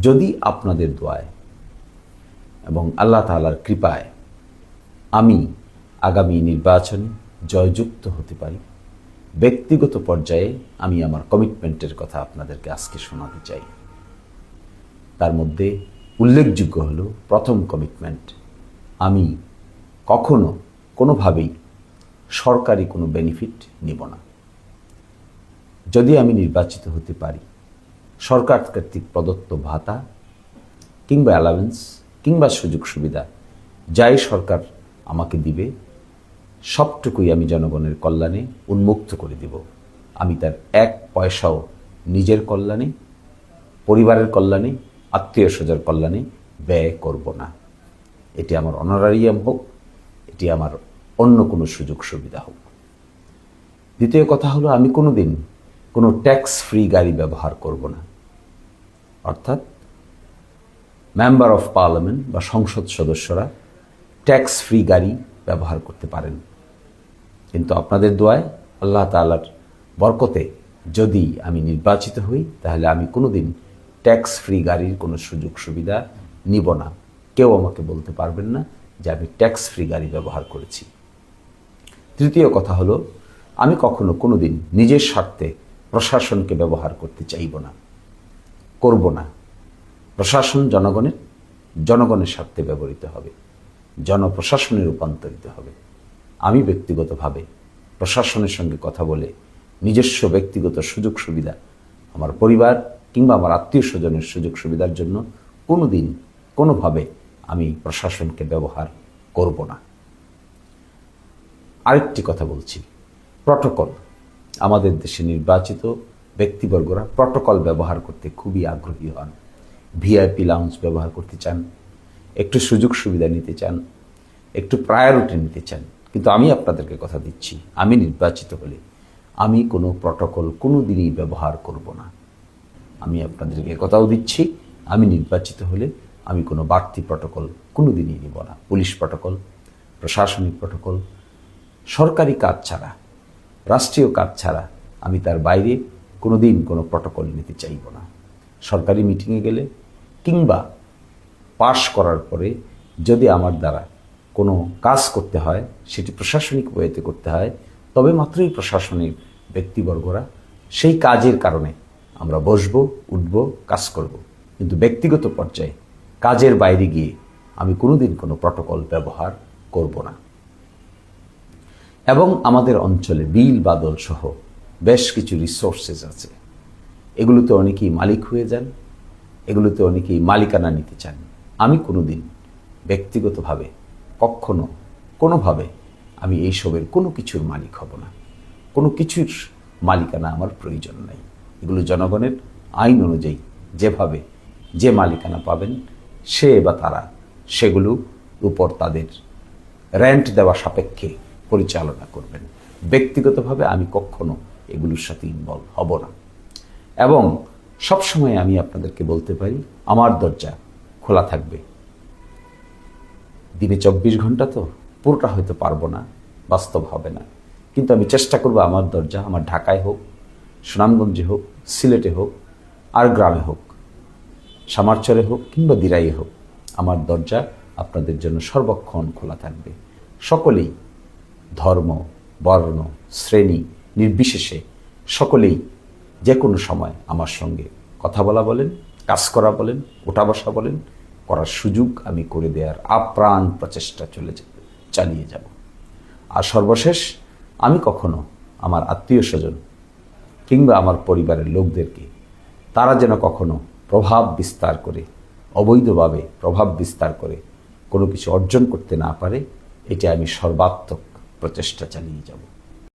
যদি আপনাদের দোয়ায় এবং আল্লাহ তাআলার কৃপায় আমি আগামী নির্বাচনে জয়যুক্ত হতে পারি, ব্যক্তিগত পর্যায়ে আমি আমার কমিটমেন্টের কথা আপনাদেরকে আজকে শোনাতে চাই। তার মধ্যে উল্লেখযোগ্য হল, প্রথম কমিটমেন্ট, আমি কখনো কোনোভাবেই সরকারি কোনো বেনিফিট নিব না। যদি আমি নির্বাচিত হতে পারি সরকার কর্তৃক প্রদত্ত ভাতা কিংবা অ্যালাউন্স কিংবা সুযোগ সুবিধা যাই সরকার আমাকে দিবে, সবটুকুই আমি জনগণের কল্যাণে উন্মুক্ত করে দিব। আমি তার এক পয়সাও নিজের কল্যাণে, পরিবারের কল্যাণে আত্মীয় স্বজন কল্যাণে ব্যয় করব না। এটি আমার অনারারিয়াম হোক, এটি আমার অন্য কোনো সুযোগ সুবিধা হোক। দ্বিতীয় কথা হলো, আমি কোনো দিন কোনো ট্যাক্স ফ্রি গাড়ি ব্যবহার করব না। অর্থাৎ মেম্বার অফ পার্লামেন্ট বা সংসদ সদস্যরা ট্যাক্স ফ্রি গাড়ি ব্যবহার করতে পারেন। কিন্তু আপনাদের দোয়ায় আল্লাহ তালার বরকতে যদি আমি নির্বাচিত হই, তাহলে আমি কোনো দিন ট্যাক্স ফ্রি গাড়ির কোনো সুযোগ সুবিধা নিব না। কেউ আমাকে বলতে পারবেন না যে আমি ট্যাক্স ফ্রি গাড়ি ব্যবহার করেছি। তৃতীয় কথা হলো, আমি কখনো কোনো দিন নিজের স্বার্থে প্রশাসনকে ব্যবহার করতে চাইব না, করব না। প্রশাসন জনগণের জনগণের স্বার্থে ব্যবহৃত হবে, জনপ্রশাসনে রূপান্তরিত হবে। আমি ব্যক্তিগতভাবে প্রশাসনের সঙ্গে কথা বলে নিজস্ব ব্যক্তিগত সুযোগ সুবিধা, আমার পরিবার কিংবা আমার আত্মীয় স্বজনের সুযোগ সুবিধার জন্য কোনো দিন কোনোভাবে আমি প্রশাসনকে ব্যবহার করব না। আরেকটি কথা বলছি, প্রটোকল। আমাদের দেশে নির্বাচিত ব্যক্তিবর্গরা প্রটোকল ব্যবহার করতে খুবই আগ্রহী হন। ভিআইপি লাউঞ্জ ব্যবহার করতে চান, একটু সুযোগ সুবিধা নিতে চান, একটু প্রায়োরিটি নিতে চান। কিন্তু আমি আপনাদেরকে কথা দিচ্ছি, আমি নির্বাচিত হলে আমি কোনো প্রটোকল কোনো দিনই ব্যবহার করব না। আমি আপনাদেরকে কথাও দিচ্ছি, আমি নির্বাচিত হলে আমি কোনো বাড়তি প্রটোকল কোনো দিনই নিব না। পুলিশ প্রটোকল প্রশাসনিক প্রটোকল সরকারি কাজ ছাড়া। রাষ্ট্রীয় কাজ ছাড়া আমি তার বাইরে কোনো দিন কোনো প্রটোকল নিতে চাইব না। সরকারি মিটিংয়ে গেলে কিংবা পাশ করার পরে যদি আমার দ্বারা কোনো কাজ করতে হয়, সেটি প্রশাসনিক ওয়েতে করতে হয়, তবে মাত্রই প্রশাসনিক ব্যক্তিবর্গরা সেই কাজের কারণে আমরা বসবো, উঠবো, কাজ করব। কিন্তু ব্যক্তিগত পর্যায়ে কাজের বাইরে গিয়ে আমি কোনোদিন কোনো প্রটোকল ব্যবহার করব না। এবং আমাদের অঞ্চলে বিল, বাদল সহ বেশ কিছু রিসোর্সেস আছে। এগুলোতে অনেকেই মালিক হয়ে যান, এগুলোতে অনেকেই মালিকানা নিতে চান। আমি কোনো দিন ব্যক্তিগতভাবে, কখনো, কোনোভাবে আমি এইসবের কোনো কিছুর মালিক হব না। কোনো কিছুর মালিকানা আমার প্রয়োজন নাই। এগুলো জনগণের আইন অনুযায়ী যেভাবে যে মালিকানা পাবেন, সে বা তারা সেগুলো উপর তাদের রেন্ট দেওয়া সাপেক্ষে পরিচালনা করবেন। ব্যক্তিগতভাবে আমি কখনো এগুলোর সাথে ইনভলভ হব না। এবং সবসময় আমি আপনাদেরকে বলতে পারি, আমার দরজা খোলা থাকবে। দিনে চব্বিশ ঘণ্টা তো, পুরোটা হয়তো পারব না, বাস্তব হবে না। কিন্তু আমি চেষ্টা করব আমার দরজা, আমার ঢাকায় হোক, সুনামগঞ্জে হোক, সিলেটে হোক, আর গ্রামে হোক, সামারচরে হোক কিংবা দিরাইয়ে হোক, আমার দরজা আপনাদের জন্য সর্বক্ষণ খোলা থাকবে। সকলেই ধর্ম, বর্ণ, শ্রেণি, নির্বিশেষে সকলেই যে কোনো সময় আমার সঙ্গে কথা বলা বলেন, কাজ করা বলেন, ওঠা বসা বলেন, করার সুযোগ আমি করে দেওয়ার আপ্রাণ প্রচেষ্টা চলে চালিয়ে যাব। আর সর্বশেষ, আমি কখনো আমার আত্মীয় স্বজন কিংবা আমার পরিবারের লোকদেরকে তারা যেন কখনো প্রভাব বিস্তার করে, অবৈধভাবে প্রভাব বিস্তার করে কোনো কিছু অর্জন করতে না পারে, এটা আমি সর্বাত্মক প্রচেষ্টা চালিয়ে যাব।